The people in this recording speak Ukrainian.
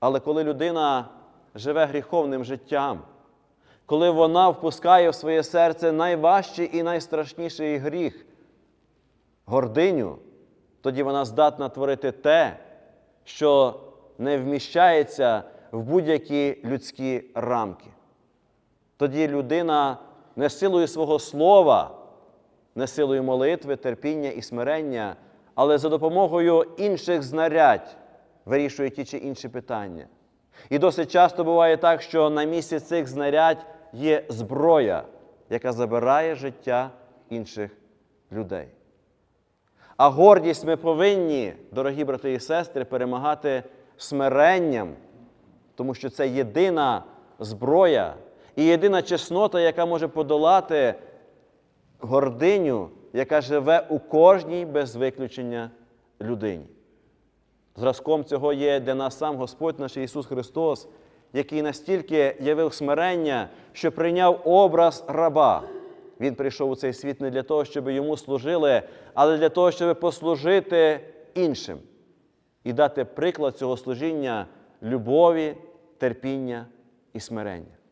Але коли людина живе гріховним життям, коли вона впускає в своє серце найважчий і найстрашніший гріх гординю, тоді вона здатна творити те, що не вміщається в будь-які людські рамки. Тоді людина не силою свого слова, не силою молитви, терпіння і смирення, але за допомогою інших знарядь вирішує ті чи інші питання. І досить часто буває так, що на місці цих знарядь є зброя, яка забирає життя інших людей. А гордість ми повинні, дорогі брати і сестри, перемагати смиренням, тому що це єдина зброя і єдина чеснота, яка може подолати гординю, яка живе у кожній без виключення людині. Зразком цього є для нас сам Господь наш Ісус Христос, який настільки явив смирення, що прийняв образ раба. Він прийшов у цей світ не для того, щоб йому служили, але для того, щоб послужити іншим і дати приклад цього служіння любові, терпіння і смирення.